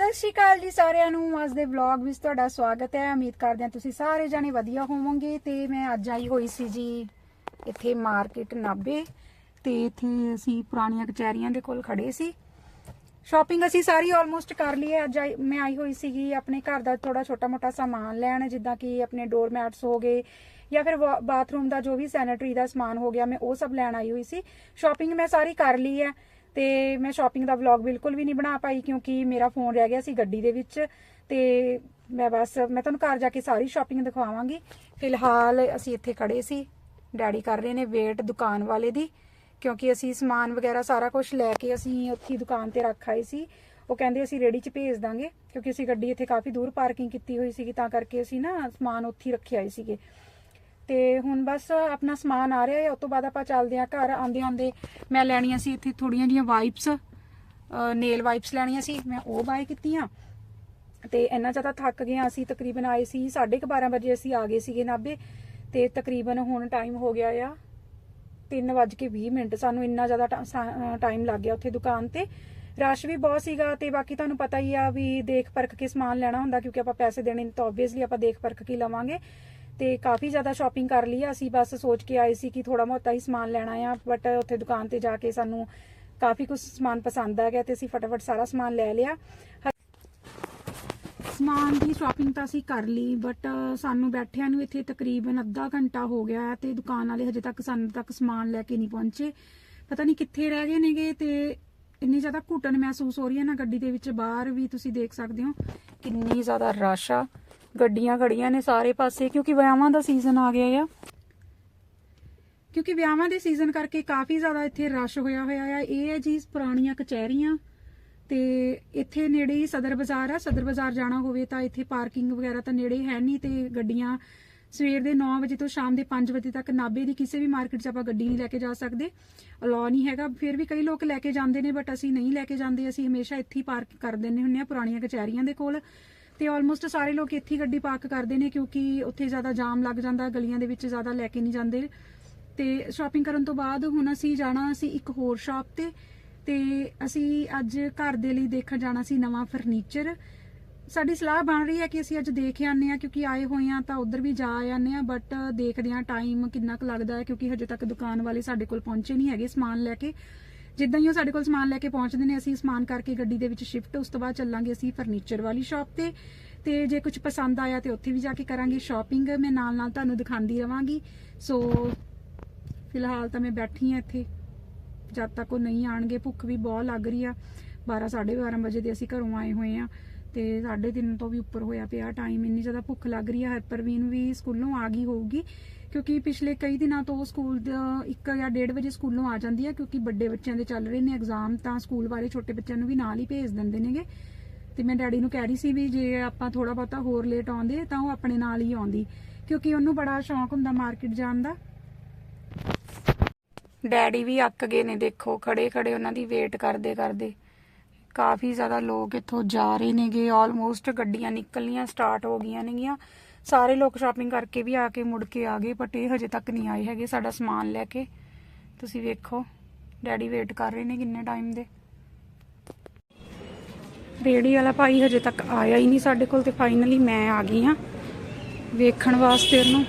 ਸਤਿ ਸ਼੍ਰੀ ਅਕਾਲ ਜੀ ਸਾਰਿਆਂ ਨੂੰ। ਅੱਜ ਦੇ ਵਲੌਗ ਵਿੱਚ ਤੁਹਾਡਾ ਸਵਾਗਤ ਹੈ। ਉਮੀਦ ਕਰਦੇ ਹਾਂ ਤੁਸੀਂ ਸਾਰੇ ਜਣੇ ਵਧੀਆ ਹੋਵੋਗੇ ਤੇ ਮੈਂ ਅੱਜ ਆਈ ਹੋਈ ਸੀ ਜੀ ਇੱਥੇ ਮਾਰਕੀਟ ਨਾਬੇ ਤੇ ਇੱਥੇ ਅਸੀਂ ਪੁਰਾਣੀਆਂ ਕਚਹਿਰੀਆਂ ਦੇ ਕੋਲ ਖੜੇ ਸੀ। ਸ਼ਾਪਿੰਗ ਅਸੀਂ ਸਾਰੀ ਆਲਮੋਸਟ ਕਰ ਲਈ ਹੈ। ਅੱਜ ਮੈਂ ਆਈ ਹੋਈ ਸੀਗੀ ਆਪਣੇ ਘਰ ਦਾ ਥੋੜਾ ਛੋਟਾ ਮੋਟਾ ਸਾਮਾਨ ਲੈਣ, ਜਿੱਦਾਂ ਕਿ ਆਪਣੇ ਡੋਰ ਮੈਟਸ ਹੋ ਗਏ ਜਾਂ ਫਿਰ ਬਾਥਰੂਮ ਦਾ ਜੋ ਵੀ ਸੈਨੇਟਰੀ ਦਾ ਸਮਾਨ ਹੋ ਗਿਆ, ਮੈਂ ਉਹ ਸਭ ਲੈਣ ਆਈ ਹੋਈ ਸੀ। ਸ਼ਾਪਿੰਗ ਮੈਂ ਸਾਰੀ ਕਰ ਲਈ ਹੈ। ਤੇ ਮੈਂ ਸ਼ਾਪਿੰਗ ਦਾ ਵਲੌਗ ਬਿਲਕੁਲ ਵੀ ਨਹੀਂ ਬਣਾ ਪਾਈ ਕਿਉਂਕਿ ਮੇਰਾ ਫੋਨ ਰਹਿ ਗਿਆ ਸੀ ਗੱਡੀ ਦੇ ਵਿੱਚ ਤੇ ਮੈਂ ਬਸ, ਮੈਂ ਤੁਹਾਨੂੰ ਘਰ ਜਾ ਕੇ ਸਾਰੀ ਸ਼ਾਪਿੰਗ ਦਿਖਾਵਾਂਗੀ। ਫਿਲਹਾਲ ਅਸੀਂ ਇੱਥੇ ਖੜੇ ਸੀ। ਡੈਡੀ ਕਰ ਰਹੇ ਨੇ ਵੇਟ ਦੁਕਾਨ ਵਾਲੇ ਦੀ, ਕਿਉਂਕਿ ਅਸੀਂ ਸਮਾਨ ਵਗੈਰਾ ਸਾਰਾ ਕੁਝ ਲੈ ਕੇ ਅਸੀਂ ਉੱਥੇ ਦੁਕਾਨ ਤੇ ਰੱਖ ਆਏ ਸੀ। ਉਹ ਕਹਿੰਦੇ ਅਸੀਂ ਰੇੜੀ 'ਚ ਭੇਜ ਦਾਂਗੇ, ਕਿਉਂਕਿ ਅਸੀਂ ਗੱਡੀ ਇੱਥੇ ਕਾਫੀ ਦੂਰ ਪਾਰਕਿੰਗ ਕੀਤੀ ਹੋਈ ਸੀਗੀ, ਤਾਂ ਕਰਕੇ ਅਸੀਂ ਨਾ ਸਮਾਨ ਉੱਥੇ ਹੀ ਰੱਖੇ ਆਏ ਸੀਗੇ। ਤੇ ਹੁਣ ਬਸ ਆਪਣਾ ਸਮਾਨ ਆ ਰਿਹਾ ਹੈ, ਉਸ ਤੋਂ ਬਾਅਦ ਆਪਾਂ ਚੱਲਦੇ ਹਾਂ ਘਰ ਆਂਦੇ ਆਂਦੇ ਮੈਂ ਲੈਣੀਆਂ ਸੀ ਇੱਥੇ ਥੋੜੀਆਂ ਜੀਆਂ ਵਾਈਪਸ ਨੇਲ ਵਾਈਪਸ ਲੈਣੀਆਂ ਸੀ, ਮੈਂ ਉਹ ਬਾਏ ਕੀਤੀਆਂ। ਤੇ ਇੰਨਾ ਜ਼ਿਆਦਾ ਥੱਕ ਗਏ ਅਸੀਂ, ਤਕਰੀਬਨ ਆਏ ਸੀ 12:30 ਵਜੇ ਅਸੀਂ ਆ ਗਏ ਸੀਗੇ ਨਾਬੇ ਤੇ ਤਕਰੀਬਨ ਹੁਣ ਟਾਈਮ ਹੋ ਗਿਆ ਆ 3:20 ਮਿੰਟ, ਸਾਨੂੰ ਇੰਨਾ ਜ਼ਿਆਦਾ ਟਾਈਮ ਲੱਗ ਗਿਆ ਉੱਥੇ ਦੁਕਾਨ ਤੇ। ਰਸ਼ ਵੀ ਬਹੁਤ ਸੀਗਾ ਤੇ ਬਾਕੀ ਤੁਹਾਨੂੰ ਪਤਾ ਹੀ ਆ ਵੀ ਦੇਖ ਪਰਖ ਕੇ ਸਮਾਨ ਲੈਣਾ ਹੁੰਦਾ ਕਿਉਂਕਿ ਆਪਾਂ ਪੈਸੇ ਦੇਣੇ ਤਾਂ ਆਬਵੀਅਸਲੀ ਆਪਾਂ ਦੇਖ ਪਰਖ ਕੇ ਲਵਾਂਗੇ। ਤੇ ਕਾਫੀ ਜ਼ਿਆਦਾ ਸ਼ਾਪਿੰਗ ਕਰ ਲਈ ਆ। ਅਸੀਂ ਬਸ ਸੋਚ ਕੇ ਆਏ ਸੀ ਕਿ ਥੋੜਾ ਮੋਤਾ ਹੀ ਸਮਾਨ ਲੈਣਾ ਆ ਬਟ ਉੱਥੇ ਦੁਕਾਨ ਤੇ ਜਾ ਕੇ ਸਾਨੂੰ ਕਾਫੀ ਕੁਝ ਸਮਾਨ ਪਸੰਦ ਆ ਗਿਆ ਤੇ ਅਸੀਂ ਫਟਾਫਟ ਸਾਰਾ ਸਮਾਨ ਲੈ ਲਿਆ। ਸਮਾਨ ਦੀ ਸ਼ਾਪਿੰਗ ਤਾਂ ਅਸੀਂ ਕਰ ਲਈ ਬਟ ਸਾਨੂੰ ਬੈਠਿਆਂ ਨੂੰ ਇੱਥੇ ਤਕਰੀਬਨ ਅੱਧਾ ਘੰਟਾ ਹੋ ਗਿਆ ਹੈ ਤੇ ਦੁਕਾਨ ਵਾਲੇ ਹਜੇ ਤੱਕ ਸਾਨੂੰ ਤੱਕ ਸਮਾਨ ਲੈ ਕੇ ਨਹੀਂ ਪਹੁੰਚੇ। ਪਤਾ ਨਹੀਂ ਕਿੱਥੇ ਰਹਿ ਗਏ ਨੇਗੇ ਤੇ ਇੰਨੀ ਜ਼ਿਆਦਾ ਘੁੱਟਣ ਮਹਿਸੂਸ ਹੋ ਰਹੀ ਹੈ ਨਾ ਗੱਡੀ ਦੇ ਵਿੱਚ ਬਾਹਰ ਵੀ ਤੁਸੀਂ ਦੇਖ ਸਕਦੇ ਹੋ। ਕਿੰਨੀ ਜ਼ਿਆਦਾ ਰਸ਼ ਆ। ਗੱਡੀਆਂ ਖੜੀਆਂ ਨੇ ਸਾਰੇ ਪਾਸੇ, ਕਿਉਂਕਿ ਵਿਆਹਾਂ ਦਾ ਸੀਜ਼ਨ ਆ ਗਿਆ ਆ। ਕਿਉਂਕਿ ਵਿਆਹਾਂ ਦੇ ਸੀਜ਼ਨ ਕਰਕੇ ਕਾਫੀ ਜ਼ਿਆਦਾ ਇੱਥੇ ਰਸ਼ ਹੋਇਆ ਹੋਇਆ ਆ। ਇਹ ਹੈ ਜੀ ਪੁਰਾਣੀਆਂ ਕਚਹਿਰੀਆਂ, ਤੇ ਇੱਥੇ ਨੇੜੇ ਹੀ ਸਦਰ ਬਾਜ਼ਾਰ ਆ। ਸਦਰ ਬਾਜ਼ਾਰ ਜਾਣਾ ਹੋਵੇ ਤਾਂ ਇੱਥੇ ਪਾਰਕਿੰਗ ਵਗੈਰਾ ਤਾਂ ਨੇੜੇ ਹੈ ਨਹੀਂ, ਤੇ ਗੱਡੀਆਂ ਸਵੇਰ ਦੇ 9 ਵਜੇ ਤੋਂ ਸ਼ਾਮ ਦੇ 5 ਵਜੇ ਤੱਕ ਨਾਬੇ ਦੀ ਕਿਸੇ ਵੀ ਮਾਰਕੀਟ 'ਚ ਆਪਾਂ ਗੱਡੀ ਨਹੀਂ ਲੈ ਕੇ ਜਾ ਸਕਦੇ। ਅਲਾਉ ਨਹੀਂ ਹੈਗਾ। ਫਿਰ ਵੀ ਕਈ ਲੋਕ ਲੈ ਕੇ ਜਾਂਦੇ ਨੇ ਬਟ ਅਸੀਂ ਨਹੀਂ ਲੈ ਕੇ ਜਾਂਦੇ। ਅਸੀਂ ਹਮੇਸ਼ਾ ਇੱਥੇ ਹੀ ਪਾਰਕ ਕਰ ਦਿੰਦੇ ਹੁੰਦੇ ਆ ਪੁਰਾਣੀਆਂ ਕਚਹਿਰੀਆਂ ਦੇ ਕੋਲ। ਤੇ ਆਲਮੋਸਟ ਸਾਰੇ ਲੋਕ ਇੱਥੇ ਹੀ ਗੱਡੀ ਪਾਰਕ ਕਰਦੇ ਨੇ ਕਿਉਂਕਿ ਉੱਥੇ ਜ਼ਿਆਦਾ ਜਾਮ ਲੱਗ ਜਾਂਦਾ, ਗਲੀਆਂ ਦੇ ਵਿੱਚ ਜ਼ਿਆਦਾ ਲੈ ਕੇ ਨਹੀਂ ਜਾਂਦੇ। ਤੇ ਸ਼ਾਪਿੰਗ ਕਰਨ ਤੋਂ ਬਾਅਦ ਹੁਣ ਅਸੀਂ ਜਾਣਾ ਸੀ ਇੱਕ ਹੋਰ ਸ਼ਾਪ ਤੇ ਤੇ ਅਸੀਂ ਅੱਜ ਘਰ ਦੇ ਲਈ ਦੇਖਣ ਜਾਣਾ ਸੀ ਨਵਾਂ ਫਰਨੀਚਰ ਸਾਡੀ ਸਲਾਹ ਬਣ ਰਹੀ ਹੈ ਕਿ ਅਸੀਂ ਅੱਜ ਦੇਖ ਆਨੇ ਆ ਕਿਉਂਕਿ ਆਏ ਹੋਏ ਆ ਤਾਂ ਉਧਰ ਵੀ ਜਾ ਆਨੇ ਆ ਬਟ ਦੇਖਦੇ ਆ ਟਾਈਮ ਕਿੰਨਾ ਕੁ ਲੱਗਦਾ ਹੈ ਕਿਉਂਕਿ ਹਜੇ ਤੱਕ ਦੁਕਾਨ ਵਾਲੇ ਸਾਡੇ ਕੋਲ ਪਹੁੰਚੇ ਨਹੀਂ ਹੈਗੇ ਸਮਾਨ ਲੈ ਕੇ। ਜਿੱਦਾਂ ਹੀ ਉਹ ਸਾਡੇ ਕੋਲ ਸਮਾਨ ਲੈ ਕੇ ਪਹੁੰਚਦੇ ਨੇ, ਅਸੀਂ ਸਮਾਨ ਕਰਕੇ ਗੱਡੀ ਦੇ ਵਿੱਚ ਸ਼ਿਫਟ ਉਸ ਤੋਂ ਬਾਅਦ ਚੱਲਾਂਗੇ ਅਸੀਂ ਫਰਨੀਚਰ ਵਾਲੀ ਸ਼ਾਪ ਤੇ। ਤੇ ਜੇ ਕੁਝ ਪਸੰਦ ਆਇਆ ਤੇ ਉੱਥੇ ਵੀ ਜਾ ਕੇ ਕਰਾਂਗੇ ਸ਼ਾਪਿੰਗ ਮੈਂ ਨਾਲ ਨਾਲ ਤੁਹਾਨੂੰ ਦਿਖਾਉਂਦੀ ਰਵਾਂਗੀ। ਸੋ ਫਿਲਹਾਲ ਤਾਂ ਮੈਂ ਬੈਠੀ ਆ ਇੱਥੇ। ਜਦ ਤੱਕ ਉਹ ਨਹੀਂ ਆਣਗੇ ਭੁੱਖ ਵੀ ਬਹੁਤ ਲੱਗ ਰਹੀ ਆ। 12 12:30 ਵਜੇ ਦੇ ਅਸੀਂ ਘਰੋਂ ਆਏ ਹੋਏ ਆ ਤੇ 3:30 ਤੋਂ ਵੀ ਉੱਪਰ ਹੋਇਆ ਪਿਆ ਟਾਈਮ ਇੰਨੀ ਜ਼ਿਆਦਾ ਭੁੱਖ ਲੱਗ ਰਹੀ ਹੈ ਹਰਪਰਵੀਨ ਵੀ ਸਕੂਲੋਂ ਆ ਗਈ ਹੋਊਗੀ, ਕਿਉਂਕਿ ਪਿਛਲੇ ਕਈ ਦਿਨਾਂ ਤੋਂ ਉਹ ਸਕੂਲ ਦਾ 1 ਜਾਂ 1:30 ਵਜੇ ਸਕੂਲੋਂ ਆ ਜਾਂਦੀ ਆ, ਕਿਉਂਕਿ ਵੱਡੇ ਬੱਚਿਆਂ ਦੇ ਚੱਲ ਰਹੇ ਨੇ ਐਗਜ਼ਾਮ ਤਾਂ ਸਕੂਲ ਵਾਲੇ ਛੋਟੇ ਬੱਚਿਆਂ ਨੂੰ ਵੀ ਨਾਲ ਹੀ ਭੇਜ ਦਿੰਦੇ ਨੇਗੇ। ਤੇ ਮੈਂ ਡੈਡੀ ਨੂੰ ਕਹਿ ਰਹੀ ਸੀ ਵੀ ਜੇ ਆਪਾਂ ਥੋੜਾ ਬਹੁਤਾ ਹੋਰ ਲੇਟ ਆਉਂਦੇ, ਤਾਂ ਉਹ ਆਪਣੇ ਨਾਲ ਹੀ ਆਉਂਦੀ, ਕਿਉਂਕਿ ਉਹਨੂੰ ਬੜਾ ਸ਼ੌਂਕ ਹੁੰਦਾ ਮਾਰਕੀਟ ਜਾਣ ਦਾ। ਡੈਡੀ ਵੀ ਅੱਕ ਗਏ ਨੇ, ਦੇਖੋ ਖੜੇ ਖੜੇ ਉਹਨਾਂ ਦੀ ਵੇਟ ਕਰਦੇ ਕਰਦੇ ਕਾਫੀ ਜ਼ਿਆਦਾ ਲੋਕ ਇੱਥੋਂ ਜਾ ਰਹੇ ਨੇਗੇ ਆਲਮੋਸਟ ਗੱਡੀਆਂ ਨਿਕਲਣੀਆਂ ਸਟਾਰਟ ਹੋ ਗਈਆਂ ਨੇਗੀਆਂ। ਸਾਰੇ ਲੋਕ ਸ਼ਾਪਿੰਗ ਕਰਕੇ ਵੀ ਆ ਕੇ ਮੁੜ ਕੇ ਆ ਗਏ ਬਟ ਇਹ ਹਜੇ ਤੱਕ ਨਹੀਂ ਆਏ ਹੈਗੇ ਸਾਡਾ ਸਮਾਨ ਲੈ ਕੇ। ਤੁਸੀਂ ਵੇਖੋ, ਡੈਡੀ ਵੇਟ ਕਰ ਰਹੇ ਨੇ ਕਿੰਨੇ ਟਾਈਮ ਦੇ। ਰੇੜੀ ਵਾਲਾ ਭਾਈ ਹਜੇ ਤੱਕ ਆਇਆ ਹੀ ਨਹੀਂ ਸਾਡੇ ਕੋਲ ਤੇ ਫਾਈਨਲੀ ਮੈਂ ਆ ਗਈ ਹਾਂ ਵੇਖਣ ਵਾਸਤੇ ਉਹਨੂੰ।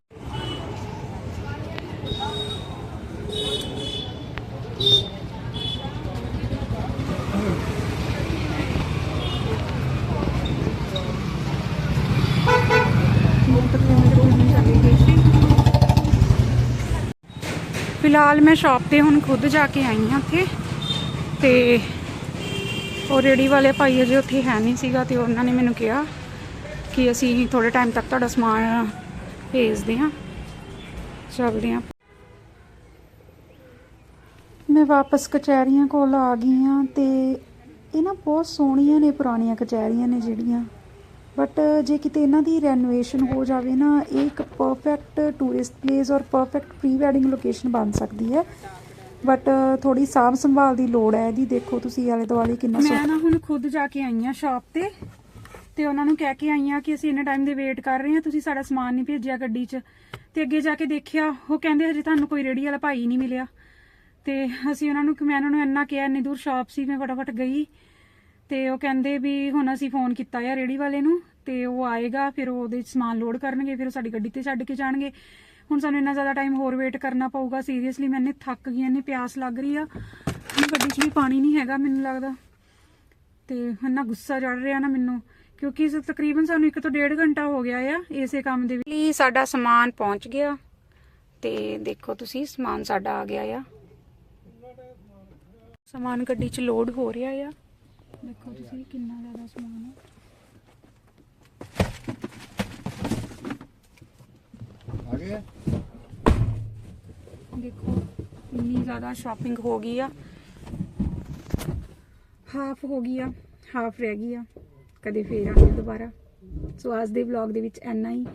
ਫਿਲਹਾਲ ਮੈਂ ਸ਼ਾਪ ਤੇ ਹੁਣ ਖੁਦ ਜਾ ਕੇ ਆਈ ਹਾਂ ਉੱਥੇ ਤੇ ਉਹ ਰੇੜੀ ਵਾਲੇ ਭਾਈ ਅਜੇ ਉੱਥੇ ਹੈ ਨਹੀਂ ਸੀਗਾ ਤੇ ਉਹਨਾਂ ਨੇ ਮੈਨੂੰ ਕਿਹਾ ਕਿ ਅਸੀਂ ਥੋੜੇ ਟਾਈਮ ਤੱਕ ਤੁਹਾਡਾ ਸਮਾਨ ਭੇਜਦੇ ਹਾਂ। ਚੱਲਦੇ ਹਾਂ। ਮੈਂ ਵਾਪਸ ਕਚਹਿਰੀਆਂ ਕੋਲ ਆ ਗਈ ਹਾਂ ਤੇ ਇਹ ਨਾ ਬਹੁਤ ਸੋਹਣੀਆਂ ਨੇ ਪੁਰਾਣੀਆਂ ਕਚਹਿਰੀਆਂ ਨੇ ਜਿਹੜੀਆਂ। ਬਟ ਜੇ ਕਿਤੇ ਇਹਨਾਂ ਦੀ ਰੈਨੋਵੇਸ਼ਨ ਹੋ ਜਾਵੇ ਨਾ ਇਹ ਇੱਕ ਪਰਫੈਕਟ ਟੂਰਿਸਟ ਪਲੇਸ ਔਰ ਪਰਫੈਕਟ ਪ੍ਰੀ ਵੈਡਿੰਗ ਲੋਕੇਸ਼ਨ ਬਣ ਸਕਦੀ ਹੈ। ਬਟ ਥੋੜੀ ਸਾਂਭ ਸੰਭਾਲ ਦੀ ਲੋੜ ਹੈ ਇਹਦੀ ਦੇਖੋ ਤੁਸੀਂ ਆਲੇ ਦੁਆਲੇ ਕਿੰਨਾ ਮੈਂ ਨਾ ਹੁਣ ਖੁਦ ਜਾ ਕੇ ਆਈ ਆ ਸ਼ਾਪ ਤੇ ਤੇ ਉਹਨਾਂ ਨੂੰ ਕਹਿ ਕੇ ਆਈ ਆ ਕਿ ਅਸੀਂ ਇੰਨੇ ਟਾਈਮ ਦੇ ਵੇਟ ਕਰ ਰਹੇ ਹਾਂ ਤੁਸੀਂ ਸਾਡਾ ਸਮਾਨ ਨਹੀਂ ਭੇਜਿਆ ਗੱਡੀ 'ਚ। ਤੇ ਅੱਗੇ ਜਾ ਕੇ ਦੇਖਿਆ ਉਹ ਕਹਿੰਦੇ ਹਜੇ ਤੁਹਾਨੂੰ ਕੋਈ ਰੇੜੀ ਵਾਲਾ ਭਾਈ ਨਹੀਂ ਮਿਲਿਆ। ਤੇ ਅਸੀਂ ਉਹਨਾਂ ਨੂੰ ਮੈਂ ਉਹਨਾਂ ਨੂੰ ਇੰਨਾ ਕਿਹਾ ਇੰਨੀ ਦੂਰ ਸ਼ਾਪ ਸੀ ਮੈਂ ਫਟਾਫਟ ਗਈ। ਤੇ ਉਹ ਕਹਿੰਦੇ ਵੀ ਹੁਣ ਅਸੀਂ ਫੋਨ ਕੀਤਾ ਆ ਰੇੜੀ ਵਾਲੇ ਨੂੰ ਤੇ ਉਹ ਆਏਗਾ, ਫਿਰ ਉਹ ਉਹਦੇ 'ਚ ਸਮਾਨ ਲੋਡ ਕਰਨਗੇ, ਫਿਰ ਉਹ ਸਾਡੀ ਗੱਡੀ ਤੇ ਛੱਡ ਕੇ ਜਾਣਗੇ। ਹੁਣ ਸਾਨੂੰ ਇੰਨਾ ਜ਼ਿਆਦਾ ਟਾਈਮ ਹੋਰ ਵੇਟ ਕਰਨਾ ਪਊਗਾ ਸੀਰੀਅਸਲੀ ਮੈਂ ਥੱਕ ਗਈ, ਇੰਨੀ ਪਿਆਸ ਲੱਗ ਰਹੀ ਆ। ਹੁਣ ਗੱਡੀ 'ਚ ਵੀ ਪਾਣੀ ਨਹੀਂ ਹੈਗਾ ਮੈਨੂੰ ਲੱਗਦਾ। ਤੇ ਇੰਨਾ ਗੁੱਸਾ ਚੜ ਰਿਹਾ ਨਾ ਮੈਨੂੰ, ਕਿਉਂਕਿ ਇਸ ਤਕਰੀਬਨ ਸਾਨੂੰ 1 ਤੋਂ 1.5 ਘੰਟਾ ਹੋ ਗਿਆ ਆ ਇਸੇ ਕੰਮ ਦੇ ਵਿੱਚ। ਸਾਡਾ ਸਮਾਨ ਪਹੁੰਚ ਗਿਆ ਤੇ ਦੇਖੋ ਤੁਸੀਂ, ਸਮਾਨ ਸਾਡਾ ਆ ਗਿਆ ਆ। ਸਮਾਨ ਗੱਡੀ 'ਚ ਲੋਡ ਹੋ ਰਿਹਾ ਆ। ਦੇਖੋ ਤੁਸੀਂ ਕਿੰਨਾ ਜ਼ਿਆਦਾ ਸਮਾਨ ਹੈ। ਆ ਗਏ ਦੇਖੋ ਇੰਨੀ ਜ਼ਿਆਦਾ ਸ਼ਾਪਿੰਗ ਹੋ ਗਈ ਆ। ਹਾਫ ਹੋ ਗਈ ਆ ਹਾਫ ਰਹਿ ਗਈ ਆ। ਕਦੇ ਫੇਰ ਆਉਂਗੇ ਦੁਬਾਰਾ। ਸੋ ਅੱਜ ਦੇ ਵਲੌਗ ਦੇ ਵਿੱਚ ਇੰਨਾ ਹੀ।